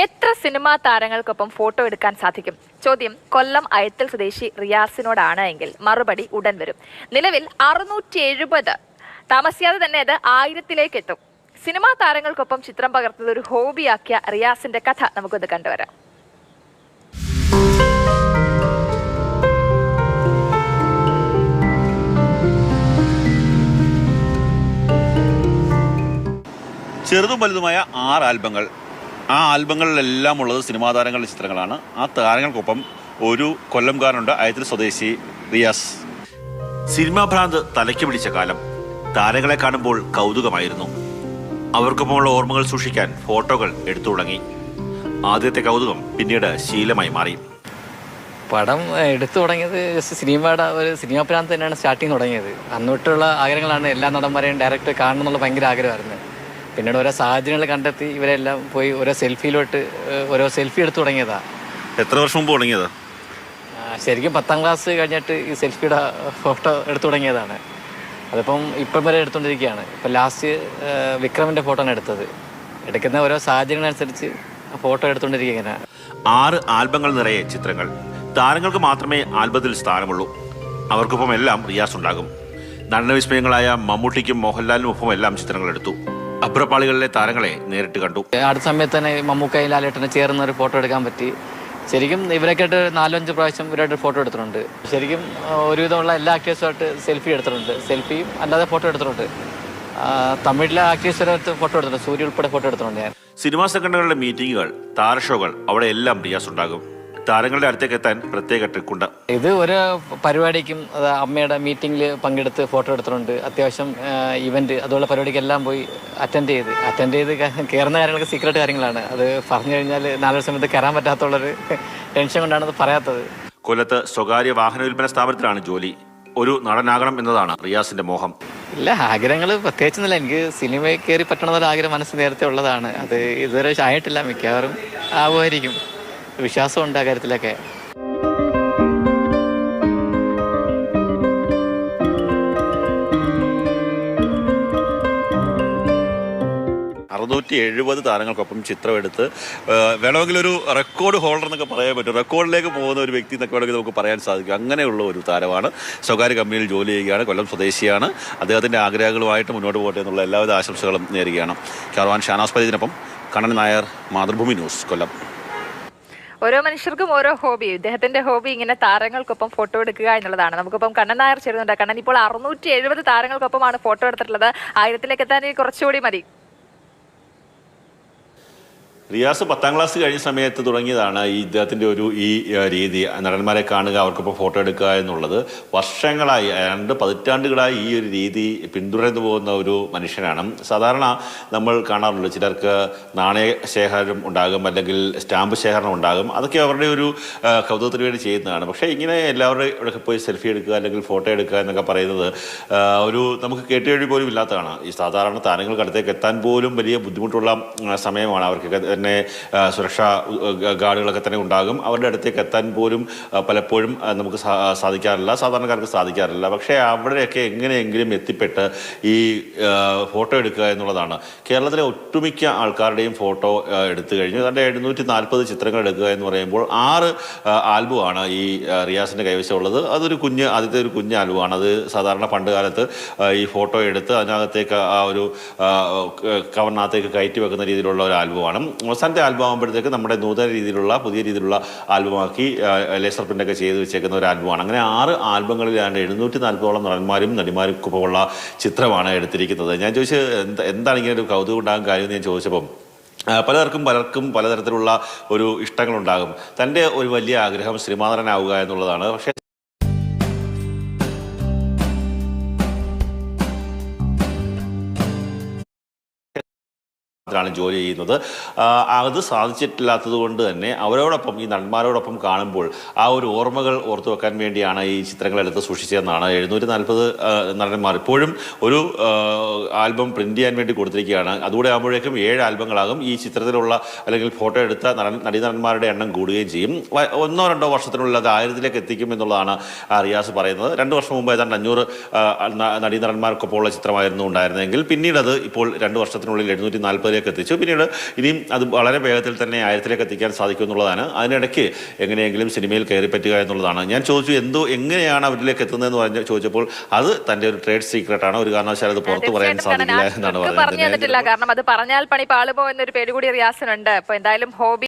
എത്ര cinema താരങ്ങൾക്കൊപ്പം photo എടുക്കാൻ സാധിക്കും? ചോദ്യം കൊല്ലം അയത്തൽ സ്വദേശി റിയാസിനോടാണ് എങ്കിൽ മറുപടി ഉടൻ വരും. നിലവിൽ അറുന്നൂറ്റി എഴുപത് താമസിയാതെ തന്നെ അത് ആയിരത്തിലേക്ക് എത്തും. സിനിമാ താരങ്ങൾക്കൊപ്പം ചിത്രം പകർത്തുന്നത് ഒരു ഹോബിയാക്കിയ റിയാസിന്റെ കഥ നമുക്കൊന്ന് കണ്ടുവരാം. ചെറുതും വലുതുമായ ആറ് ആൽബങ്ങൾ. ആ ആൽബങ്ങളിലെല്ലാം ഉള്ളത് സിനിമാ താരങ്ങളുടെ ചിത്രങ്ങളാണ്. ആ താരങ്ങൾക്കൊപ്പം ഒരു കൊല്ലംകാരനുണ്ട് അയത്തിൽ സ്വദേശി റിയാസ്. സിനിമാ ഭ്രാന്ത് തലയ്ക്ക് പിടിച്ച കാലം താരങ്ങളെ കാണുമ്പോൾ കൗതുകമായിരുന്നു. അവർക്കൊപ്പമുള്ള ഓർമ്മകൾ സൂക്ഷിക്കാൻ ഫോട്ടോകൾ എടുത്തു തുടങ്ങി. ആദ്യത്തെ കൗതുകം പിന്നീട് ശീലമായി മാറി. പടം എടുത്തു തുടങ്ങിയത് ജസ്റ്റ് സിനിമയുടെ ഒരു സിനിമാ ഭ്രാന്ത് തന്നെയാണ് സ്റ്റാർട്ടിങ് തുടങ്ങിയത്. അന്നോട്ടുള്ള ആഗ്രഹങ്ങളാണ് എല്ലാ നടന്മാരെയും ഡയറക്റ്റ് കാണണം എന്നുള്ള ഭയങ്കര ആഗ്രഹമായിരുന്നു. പിന്നീട് ഓരോ സാഹചര്യങ്ങൾ കണ്ടെത്തി ഇവരെല്ലാം പോയി ഓരോ സെൽഫിയിലോട്ട് ഓരോ സെൽഫി എടുത്തു തുടങ്ങിയതാ. എത്ര വർഷം മുമ്പ് തുടങ്ങിയതാ? ശരിക്കും പത്താം ക്ലാസ് കഴിഞ്ഞിട്ട് ഈ സെൽഫിയുടെ ഫോട്ടോ എടുത്തു തുടങ്ങിയതാണ്. അതിപ്പം ഇപ്പം വരെ എടുത്തുകൊണ്ടിരിക്കുകയാണ്. ഇപ്പം ലാസ്റ്റ് വിക്രമിന്റെ ഫോട്ടോ ആണ് എടുത്തത്. എടുക്കുന്ന ഓരോ സാഹചര്യങ്ങളനുസരിച്ച് ഫോട്ടോ എടുത്തുകൊണ്ടിരിക്കുക ഇങ്ങനെ. ആറ് ആൽബങ്ങൾ നിറയെ ചിത്രങ്ങൾ. താരങ്ങൾക്ക് മാത്രമേ ആൽബത്തിൽ സ്ഥാനമുള്ളൂ. അവർക്കൊപ്പം എല്ലാം റിയാസ് ഉണ്ടാകും നടനവിസ്മയങ്ങളായ മമ്മൂട്ടിക്കും മോഹൻലാലിനും ഒപ്പം എല്ലാം ചിത്രങ്ങൾ എടുത്തു. അഭ്രപാളികളിലെ താരങ്ങളെ നേരിട്ട് കണ്ടു. അടുത്ത സമയത്ത് തന്നെ മമ്മൂക്കയും ലാലേട്ടനെ ചേർന്ന് ഒരു ഫോട്ടോ എടുക്കാൻ പറ്റി. ശരിക്കും ഇവരൊക്കെ ആയിട്ട് നാലഞ്ച് പ്രാവശ്യം ഇവരായിട്ട് ഫോട്ടോ എടുത്തിട്ടുണ്ട്. ശരിക്കും ഒരുവിധമുള്ള എല്ലാ ആക്ടേഴ്സുമായിട്ട് സെൽഫി എടുത്തിട്ടുണ്ട്. സെൽഫിയും അല്ലാതെ ഫോട്ടോ എടുത്തിട്ടുണ്ട്. തമിഴിലെ ആക്ടേഴ്സിനകത്ത് ഫോട്ടോ എടുത്തിട്ടുണ്ട്. സൂര്യ ഉൾപ്പെടെ ഫോട്ടോ എടുത്തിട്ടുണ്ട് ഞാൻ. സിനിമാ സംഘടനകളുടെ മീറ്റിങ്ങുകൾ താരഷോകൾ അവിടെ എല്ലാം റിയാസ് ഉണ്ടാകും താരങ്ങളുടെ അടുത്തേക്ക് എത്താൻ പ്രത്യേക ട്രിക്കുണ്ട് ഇത് ഒരു പരിപാടിക്കും അത് അമ്മയുടെ മീറ്റിംഗിൽ പങ്കെടുത്ത് ഫോട്ടോ എടുത്തിട്ടുണ്ട്. അത്യാവശ്യം ഇവന്റ് അതുള്ള പരിപാടിക്കെല്ലാം പോയി അറ്റൻഡ് ചെയ്ത്. അറ്റൻഡ് ചെയ്ത് കയറുന്ന കാര്യങ്ങളൊക്കെ സീക്രട്ട് കാര്യങ്ങളാണ്. അത് പറഞ്ഞു കഴിഞ്ഞാൽ നാലൊരു സമയത്ത് കയറാൻ പറ്റാത്തുള്ളൊരു ടെൻഷൻ കൊണ്ടാണ് അത് പറയാത്തത്. കൊല്ലത്ത് സ്വകാര്യ വാഹന വിൽപ്പന സ്ഥാപനത്തിലാണ് ജോലി. ഒരു നടനാകണം എന്നതാണ് റിയാസിന്റെ മോഹം. ഇല്ല ആഗ്രഹങ്ങൾ പ്രത്യേകിച്ചൊന്നുമില്ല. എനിക്ക് സിനിമയിൽ കയറി പറ്റണമെന്നൊരു ആഗ്രഹം മനസ്സ് നേരത്തെ ഉള്ളതാണ്. അത് ഇതുവരെ ആയിട്ടില്ല. മിക്കവാറും ആവുമായിരിക്കും. വിശ്വാസമുണ്ട് ആ കാര്യത്തിലൊക്കെ. അറുന്നൂറ്റി എഴുപത് താരങ്ങൾക്കൊപ്പം ചിത്രമെടുത്ത് വേണമെങ്കിൽ ഒരു റെക്കോർഡ് ഹോൾഡർ എന്നൊക്കെ പറയാൻ പറ്റും. റെക്കോർഡിലേക്ക് പോകുന്ന ഒരു വ്യക്തി എന്നൊക്കെ വേണമെങ്കിൽ നമുക്ക് പറയാൻ സാധിക്കും. അങ്ങനെയുള്ള ഒരു താരമാണ്. സ്വകാര്യ കമ്പനിയിൽ ജോലി ചെയ്യുകയാണ് കൊല്ലം സ്വദേശിയാണ്. അദ്ദേഹത്തിന്റെ ആഗ്രഹങ്ങളുമായിട്ട് മുന്നോട്ട് പോകട്ടെ എന്നുള്ള എല്ലാവിധ ആശംസകളും നേരുകയാണ്. കാർവാൻ ഷാനാസ് പരീതിനൊപ്പം കണ്ണൻ നായർ മാതൃഭൂമി ന്യൂസ് കൊല്ലം. ഓരോ മനുഷ്യർക്കും ഓരോ ഹോബി. ഇദ്ദേഹത്തിന്റെ ഹോബി ഇങ്ങനെ താരങ്ങൾക്കൊപ്പം ഫോട്ടോ എടുക്കുക എന്നുള്ളതാണ്. നമുക്കിപ്പം കണ്ണൻ നായർ ചേരുന്നുണ്ട്. കണ്ണൻ ഇപ്പോൾ അറുന്നൂറ്റി എഴുപത് താരങ്ങൾക്കൊപ്പമാണ് ഫോട്ടോ എടുത്തിട്ടുള്ളത്. ആയിരത്തിലേക്ക് എത്താൻ കുറച്ചുകൂടി മതി. റിയാസ് പത്താം ക്ലാസ് കഴിഞ്ഞ സമയത്ത് തുടങ്ങിയതാണ് ഈ ഇദ്ദേഹത്തിന്റെ ഒരു ഈ രീതി. നടന്മാരെ കാണുക അവർക്കൊപ്പം ഫോട്ടോ എടുക്കുക എന്നുള്ളത് വർഷങ്ങളായി രണ്ട് പതിറ്റാണ്ടുകളായി ഈ ഒരു രീതി പിന്തുടർന്നു പോകുന്ന ഒരു മനുഷ്യനാണ്. സാധാരണ നമ്മൾ കാണാറുള്ളൂ ചിലർക്ക് നാണയ ശേഖരം ഉണ്ടാകും അല്ലെങ്കിൽ സ്റ്റാമ്പ് ശേഖരണം ഉണ്ടാകും. അതൊക്കെ അവരുടെ ഒരു കൗതുകത്തിന് വേണ്ടി ചെയ്യുന്നതാണ്. പക്ഷേ ഇങ്ങനെ എല്ലാവരുടെ പോയി സെൽഫി എടുക്കുക അല്ലെങ്കിൽ ഫോട്ടോ എടുക്കുക എന്നൊക്കെ പറയുന്നത് ഒരു നമുക്ക് കേട്ടുകേഴി പോലും ഇല്ലാത്തതാണ്. ഈ സാധാരണ താരങ്ങൾക്ക് അടുത്തേക്ക് എത്താൻ പോലും വലിയ ബുദ്ധിമുട്ടുള്ള സമയമാണ് അവർക്കൊക്കെ തന്നെ സുരക്ഷാ ഗാർഡുകളൊക്കെ തന്നെ ഉണ്ടാകും. അവരുടെ അടുത്തേക്ക് എത്താൻ പോലും പലപ്പോഴും നമുക്ക് സാധിക്കാറില്ല. സാധാരണക്കാർക്ക് സാധിക്കാറില്ല. പക്ഷേ അവിടെയൊക്കെ എങ്ങനെയെങ്കിലും എത്തിപ്പെട്ട് ഈ ഫോട്ടോ എടുക്കുക എന്നുള്ളതാണ്. കേരളത്തിലെ ഒട്ടുമിക്ക ആൾക്കാരുടെയും ഫോട്ടോ എടുത്തു കഴിഞ്ഞു. അതിന്റെ എഴുന്നൂറ്റി നാൽപ്പത് ചിത്രങ്ങൾ എടുക്കുക എന്ന് പറയുമ്പോൾ ആറ് ആൽബുമാണ് ഈ റിയാസിന്റെ കൈവശമുള്ളത്. അതൊരു കുഞ്ഞ് ആദ്യത്തെ ഒരു കുഞ്ഞ് ആൽബമാണ്. അത് സാധാരണ പണ്ട് കാലത്ത് ഈ ഫോട്ടോ എടുത്ത് അതിനകത്തേക്ക് ആ ഒരു കവറിനകത്തേക്ക് കയറ്റി വെക്കുന്ന രീതിയിലുള്ള ഒരു ആൽബമാണ്. അവസാനത്തെ ആൽബം ആകുമ്പോഴത്തേക്ക് നമ്മുടെ നൂതന രീതിയിലുള്ള പുതിയ രീതിയിലുള്ള ആൽബമാക്കി ലേസർ പ്രിന്റൊക്കെ ചെയ്ത് വെച്ചേക്കുന്ന ഒരു ആൽബമാണ്. അങ്ങനെ ആറ് ആൽബങ്ങളിലാണ് എഴുന്നൂറ്റി നാൽപ്പതോളം നടന്മാരും നടിമാരും നടിമാർക്കൊപ്പമുള്ള ചിത്രമാണ് എടുത്തിരിക്കുന്നത്. ഞാൻ ചോദിച്ചത് എന്താ എന്താണ് ഇങ്ങനെ ഒരു കൗതുകം ഉണ്ടാകാൻ കാര്യം എന്ന് ഞാൻ ചോദിച്ചപ്പം പലർക്കും പലർക്കും പലതരത്തിലുള്ള ഒരു ഇഷ്ടങ്ങളുണ്ടാകും. തന്റെ ഒരു വലിയ ആഗ്രഹം ശ്രീമാതരനാവുക എന്നുള്ളതാണ്. പക്ഷേ ാണ് ജോലി ചെയ്യുന്നത്. അത് സാധിച്ചിട്ടില്ലാത്തത് കൊണ്ട് തന്നെ അവരോടൊപ്പം ഈ നടന്മാരോടൊപ്പം കാണുമ്പോൾ ആ ഒരു ഓർമ്മകൾ ഓർത്തു വെക്കാൻ വേണ്ടിയാണ് ഈ ചിത്രങ്ങൾ എടുത്ത് സൂക്ഷിച്ചതെന്നാണ് എഴുന്നൂറ്റി നാൽപ്പത് നടന്മാർ. ഇപ്പോഴും ഒരു ആൽബം പ്രിന്റ് ചെയ്യാൻ വേണ്ടി കൊടുത്തിരിക്കുകയാണ്. അതുകൂടെ ആകുമ്പോഴേക്കും ഏഴ് ആൽബങ്ങളാകും. ഈ ചിത്രത്തിലുള്ള അല്ലെങ്കിൽ ഫോട്ടോ എടുത്ത നടൻ നടന്മാരുടെ എണ്ണം കൂടുകയും ചെയ്യും. ഒന്നോ രണ്ടോ വർഷത്തിനുള്ളിൽ അത് ആയിരത്തിലേക്ക് എത്തിക്കും എന്നുള്ളതാണ് റിയാസ് പറയുന്നത്. രണ്ട് വർഷം മുമ്പ് ഏതാണ്ട് അഞ്ഞൂറ് നടീനടന്മാർക്കൊപ്പമുള്ള ചിത്രമായിരുന്നു ഉണ്ടായിരുന്നെങ്കിൽ പിന്നീട് അത് ഇപ്പോൾ രണ്ട് വർഷത്തിനുള്ളിൽ എഴുന്നൂറ്റി നാൽപ്പതിലേക്ക് ആയിരത്തിലേക്ക് എത്തിച്ചു. പിന്നീട് ഇനിയും അത് വളരെ വേഗത്തിൽ തന്നെ ആയിരത്തിലേക്ക് എത്തിക്കാൻ സാധിക്കും എന്നുള്ളതാണ്. അതിനിടയ്ക്ക് എങ്ങനെയെങ്കിലും സിനിമയിൽ കയറി പറ്റുക എന്നുള്ളതാണ്. ഞാൻ ചോദിച്ചു എന്തോ എങ്ങനെയാണ് അവരിലേക്ക് എത്തുന്നതെന്ന് പറഞ്ഞ് ചോദിച്ചപ്പോൾ അത് തന്റെ ഒരു ട്രേഡ് സീക്രട്ട് ആണ് ഒരു കാരണവശാലും അത് പുറത്തു പറയാൻ സാധിക്കില്ല എന്നാണ് പറഞ്ഞത് കാരണം അത് പറഞ്ഞാൽ പണി പാളുപോ എന്നൊരു പേര് കൂടി റിയാസിനുണ്ട്. അപ്പൊ എന്തായാലും ഹോബി